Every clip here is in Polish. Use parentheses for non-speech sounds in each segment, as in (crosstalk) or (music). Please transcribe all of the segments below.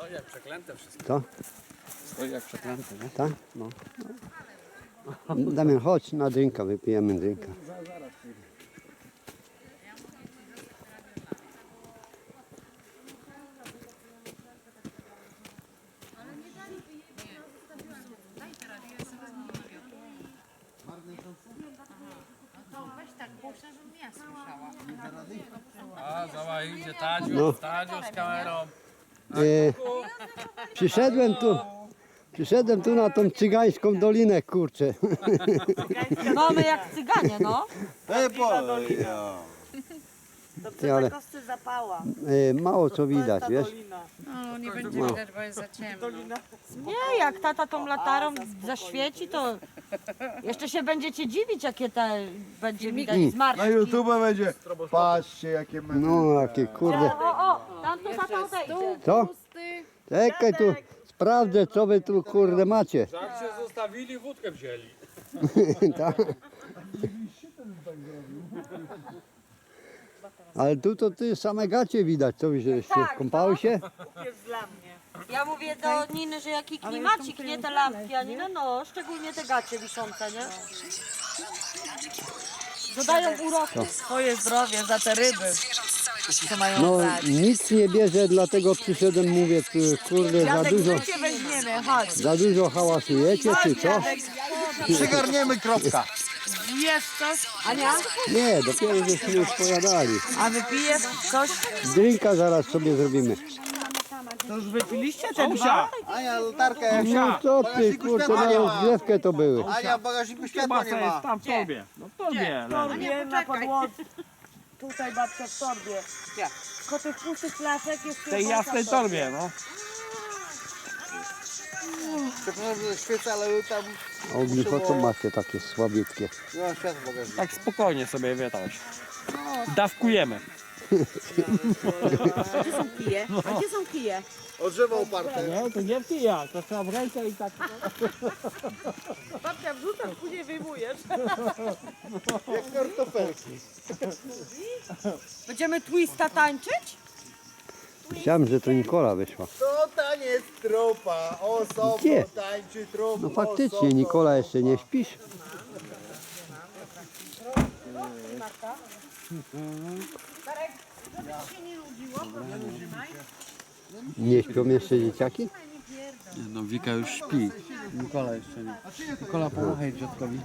Stoi jak przeklęte wszystko. Co? Stoi jak przeklęte, nie? Tak? No. Damian, chodź na drinka, wypijemy drinka. A, zobacz, idzie Tadziu, No. Tadziu z kamerą. E, przyszedłem tu, przyszedłem tu na tą cygańską dolinę, kurczę. No my jak cyganie, no. Ty, ale Kosty zapała. e, mało co widać, wiesz? No, nie będzie widać, bo jest za ciemno. Nie, jak tata tą latarą zaświeci, to jeszcze się będziecie dziwić, jakie te będzie widać zmarszczki. Na YouTube będzie. Patrzcie jakie my. No, jakie kurde. O, o, tam to tata odejdzie. Co? Czekaj tu, sprawdzę co wy tu kurde macie. Jak się zostawili, wódkę wzięli. (laughs) Tak. Ale tu to ty same gacie widać, co wy żeście Tak, kąpały się? Jest dla mnie. Ja mówię do Niny, że jaki klimacik, nie te lampki, a Nina, no, szczególnie te gacie wiszące, nie? Dodają uroku. Twoje zdrowie za te ryby. Co mają No nic nie bierze, dlatego przyszedłem, mówię, ty, kurde, za dużo, życie weźmiemy, chodź. za dużo hałasujecie, czy co? Przygarniemy kropka. Jesz coś? Ania? Nie, dopiero żeśmy już pojadali. A wypijesz coś? Drinka zaraz sobie zrobimy. To już wypiliście te dwa? Ania, latarkę. No co ty, kurczę, na rozgrzewkę to były. Ania, w bagażniku światła nie ma. tam w tobie. No w tobie. W torbie na podłodze. Tutaj babcia w torbie. Tylko tych pustych flaszek jest W tej jasnej torbie, no. Przepraszam, że świecę, ale tam Ogni, po co macie takie słabiutkie? nie ma światła w bagażniku. Tak spokojnie sobie wietałeś. Dawkujemy. Gdzie są kije? A gdzie są kije? O drzewo oparte. Nie, to nie pija, to trzeba w rękę i tak. Babcia wrzuca, później wyjmujesz. Jak kartofelki. Będziemy twista tańczyć? Myślałem, że to Nikola wyszła. To taniec trupa, osobno Gdzie? tańczy trup. No faktycznie, Nikola jeszcze nie śpisz? Nie śpią jeszcze dzieciaki? No Wika już śpi. Nikola jeszcze nie. Nikola pomachaj dziadkowi.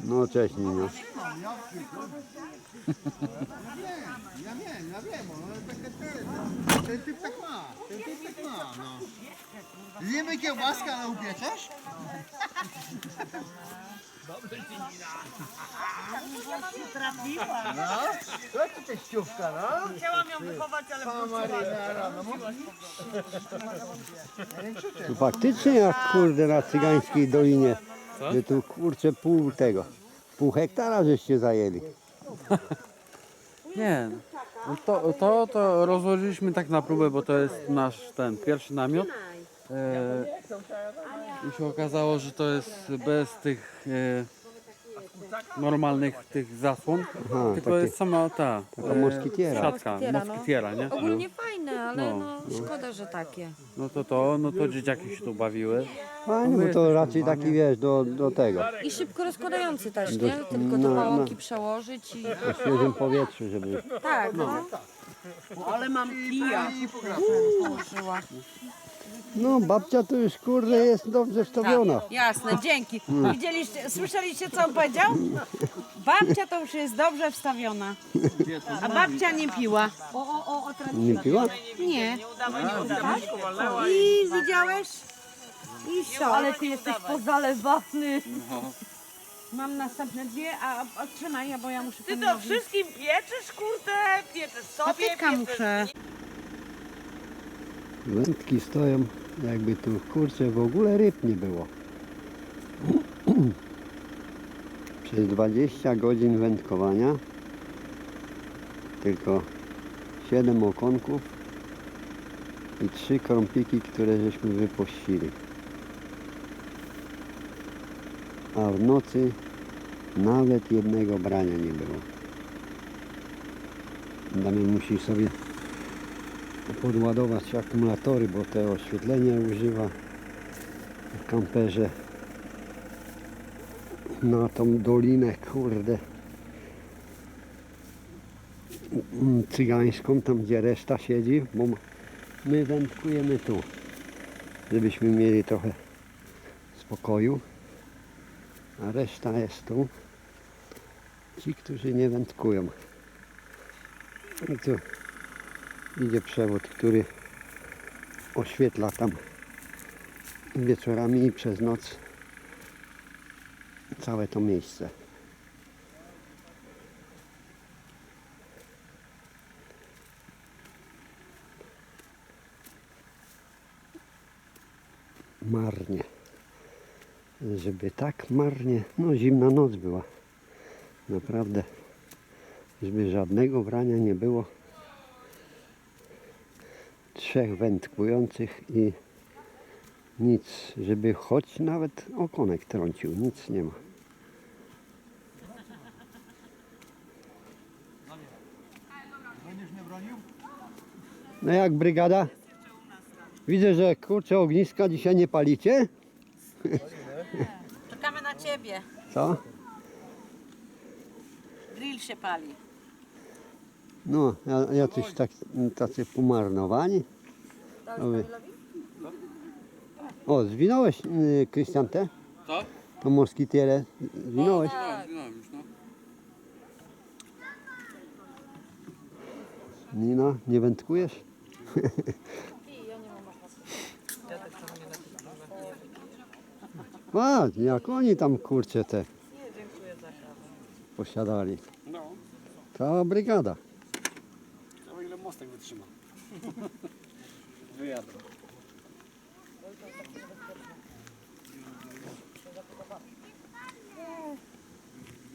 No cześć Ninio. Ja wiem, ja wiem, ale takie ten, typ tak ma, ten typ tak ma, no. Zjemy kiełbaskę, ale upieczesz? Trafiła. No, to ci teściówka, no. Chciałam ją wychować, ale marynara, no. Tu faktycznie jak kurde na cygańskiej dolinie. Że tu kurczę pół tego. Pół hektara żeście zajęli. (laughs) Nie, no to, to, to rozłożyliśmy tak na próbę, bo to jest nasz ten pierwszy namiot. E, I się okazało, że to jest bez tych e, normalnych tych zasłon, Aha, tylko takie- jest sama ta taka e, moskitiera. siatka, Moskitiera, no. moskitiera, nie? Ogólnie fajne, ale No. no szkoda, że takie. No to to, no to dzieciaki się tu bawiły. Fajnie, bo to raczej taki wiesz do, do tego. I szybko rozkładający też, Do- nie? Tylko no, te no. pałąki przełożyć i... W świeżym powietrzu, żeby. Tak, no. Ale mam kija. No babcia to już kurde jest dobrze wstawiona. Jasne, dzięki. Widzieliście, słyszeliście co on powiedział? Babcia to już jest dobrze wstawiona. A babcia nie piła. O, o, o, o, teraz Nie piła? Nie. I widziałeś? I co? Ale ty jesteś pozalewany. Mam następne dwie, a, a trzymaj, bo ja muszę Ty to wszystkim pieczysz, kurde, pieczysz sobie, Patyka pieczysz muszę. Wędki stoją, jakby tu kurczę w ogóle ryb nie było. (clears throat) Przez 20 godzin wędkowania tylko 7 okonków i 3 krąpiki, które żeśmy wypuścili. A w nocy nawet jednego brania nie było. Damian musi sobie podładować akumulatory, bo te oświetlenie używa w kamperze na tą dolinę, kurde cygańską, tam gdzie reszta siedzi, bo my wędkujemy tu, żebyśmy mieli trochę spokoju, a reszta jest tu. Ci, którzy nie wędkują. I tu idzie przewód, który oświetla tam wieczorami i przez noc całe to miejsce. Marnie. Żeby tak marnie, no zimna noc była. Naprawdę. Żeby żadnego brania nie było. Trzech wędkujących i nic, żeby choć nawet okonek trącił, nic nie ma. No jak brygada? Widzę, że kurczę ogniska dzisiaj nie palicie. Czekamy na ciebie. Co? Grill się pali. No, ja- jacyś tak, tacy pomarnowani. O, zwinąłeś, y, Krystian, te? Co? To moskitiere zwinąłeś? Tak, znam już, no. Nina, nie wędkujesz? (laughs) A, jak oni tam kurczę te posiadali. No, Cała brygada. to ile mostek wytrzyma. (laughs) Wyjadę.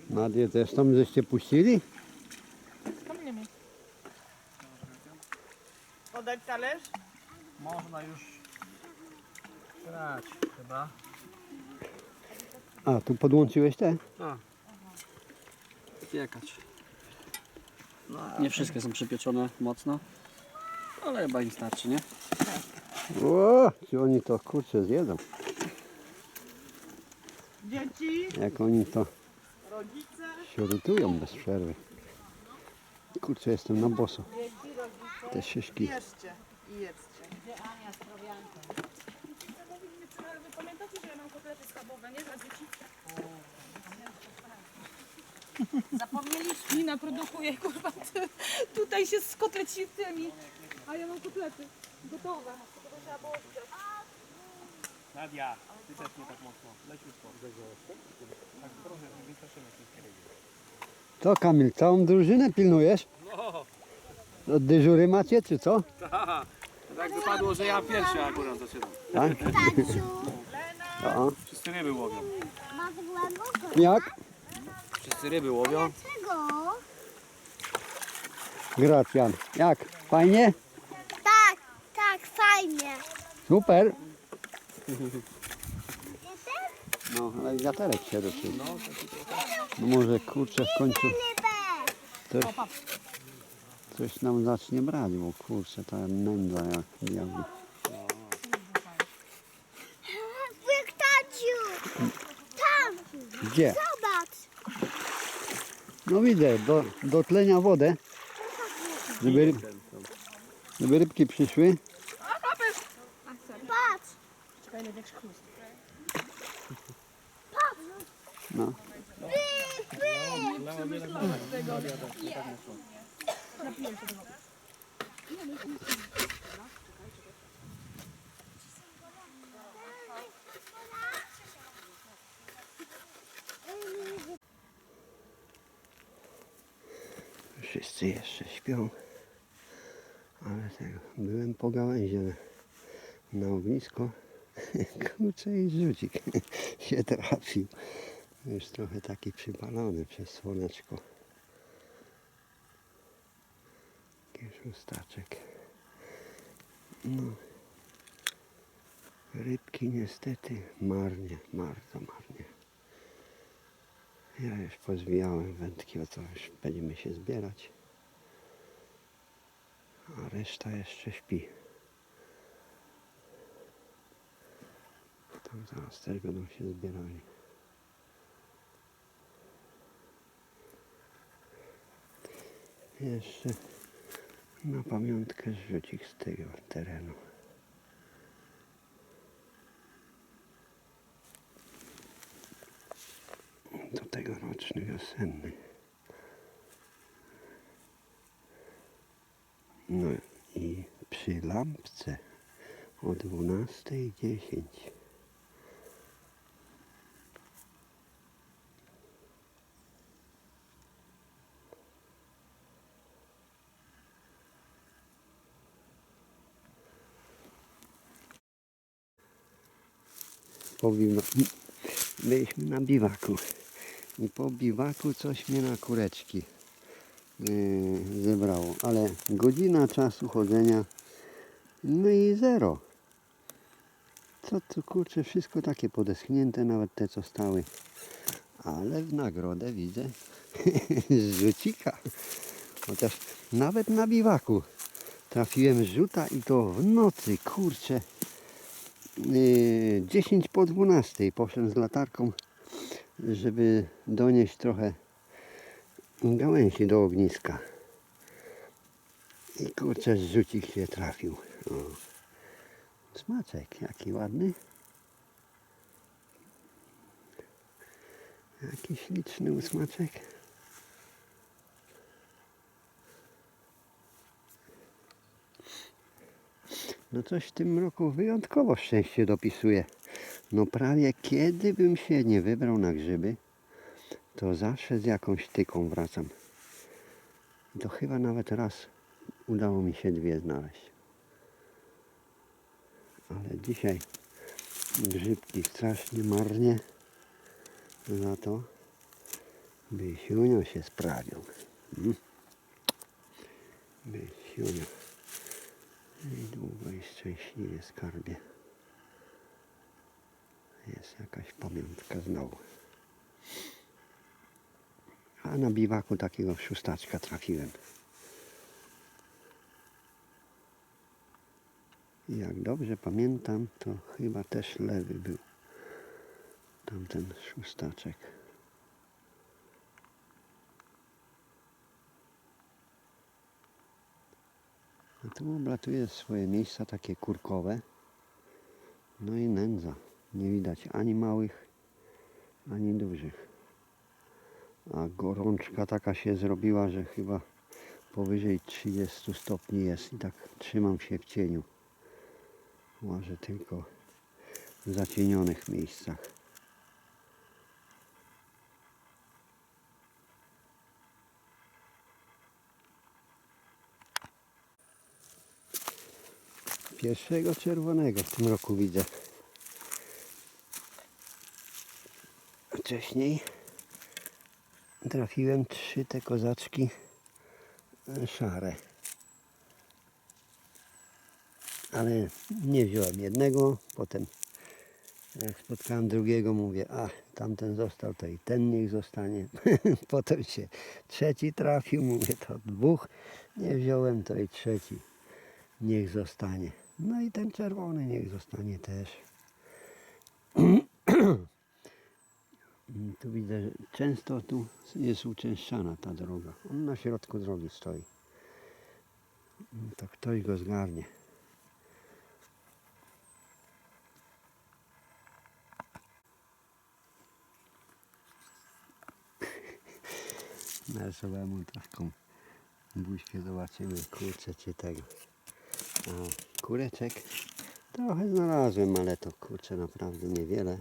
Nadię też tam żeście puścili? Podać talerz? Można już grać chyba. A, tu podłączyłeś te? Piekać. Nie wszystkie są przypieczone mocno, ale chyba im starczy, nie? O, czy oni to kurczę zjedzą? Dzieci, Jak oni to rodzice. śrutują bez przerwy. Kurczę, jestem na boso. Te szyszki. Jeszcie i jedzcie. (laughs) Zapomnieliśmy. Nina produkuje, kurwa, ty- tutaj się z kotlecitami. A ja mam kotlety gotowe. Nadia, ty też nie tak mocno. Leciutko. Tak trochę, wystarczymy Co Kamil, całą drużynę pilnujesz? No. Dyżury macie, czy co? Tak wypadło, że ja pierwszy akurat zaczynam. Tak? O, Wszyscy ryby łowią. jak? Wszyscy ryby łowią. Gracjan. Jak? Fajnie? Tak, tak, fajnie. Super. No, ale wiaterek się ruszył. No może kurczę w końcu coś, coś nam zacznie brać, bo kurczę ta nędza jak jawi. Wyktaciu! Tam, Gdzie? zobacz. No widzę, do, do tlenia wodę, żeby, ryb, żeby rybki przyszły. Patrz. No. Wszyscy jeszcze śpią, ale tego, byłem po gałęzie na, na ognisko, (laughs) kurczę i żucik (laughs) się trafił. Już trochę taki przypalony przez słoneczko. Taki szóstaczek. No. Rybki niestety marnie, bardzo marnie. Ja już pozwijałem wędki, o to już będziemy się zbierać. a reszta jeszcze śpi. Tam zaraz też będą się zbierali. Jeszcze na pamiątkę rzucik z tego terenu. Do tegoroczny wiosenny. No i przy lampce o 12.10 po biwa- byliśmy na biwaku i po biwaku coś mnie na kureczki yy, zebrało, ale godzina czasu chodzenia no i zero. Co tu kurczę, wszystko takie podeschnięte, nawet te co stały. Ale w nagrodę widzę (laughs) rzucika. Chociaż nawet na biwaku trafiłem rzuta i to w nocy, kurczę. Yy, 10 po 12 poszedłem z latarką, żeby donieść trochę gałęzi do ogniska. I kurczę, rzucik się trafił. O. Smaczek, jaki ładny. Jaki śliczny usmaczek. No coś w tym roku wyjątkowo szczęście dopisuje. No prawie kiedy bym się nie wybrał na grzyby, to zawsze z jakąś tyką wracam. I to chyba nawet raz udało mi się dwie znaleźć. Ale dzisiaj grzybki strasznie marnie. Za to Bysiunio się sprawił. Mm. Bysiunio. I długo i szczęśliwie skarbie. Jest jakaś pamiątka znowu. A na biwaku takiego szóstaczka trafiłem. I jak dobrze pamiętam, to chyba też lewy był. Tamten szóstaczek. A tu oblatuje swoje miejsca takie kurkowe. No i nędza. Nie widać ani małych, ani dużych. A gorączka taka się zrobiła, że chyba powyżej 30 stopni jest i tak trzymam się w cieniu. Łażę tylko w zacienionych miejscach. Pierwszego czerwonego w tym roku widzę. Wcześniej trafiłem trzy te kozaczki e, szare. Ale nie wziąłem jednego, potem jak spotkałem drugiego, mówię, a tamten został, to i ten niech zostanie. (laughs) potem się trzeci trafił, mówię, to dwóch nie wziąłem, to i trzeci niech zostanie. No i ten czerwony niech zostanie też. (clears throat) Tu widzę, że często tu jest uczęszczana ta droga. On na środku drogi stoi. To ktoś go zgarnie. (laughs) Narysowałem taką buźkę, zobaczymy, kurczę czy tego. A kureczek trochę znalazłem, ale to kurczę naprawdę niewiele.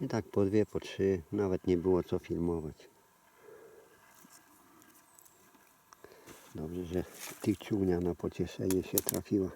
I tak po dwie, po trzy, nawet nie było co filmować. Dobrze, że tykciunia na pocieszenie się trafiła.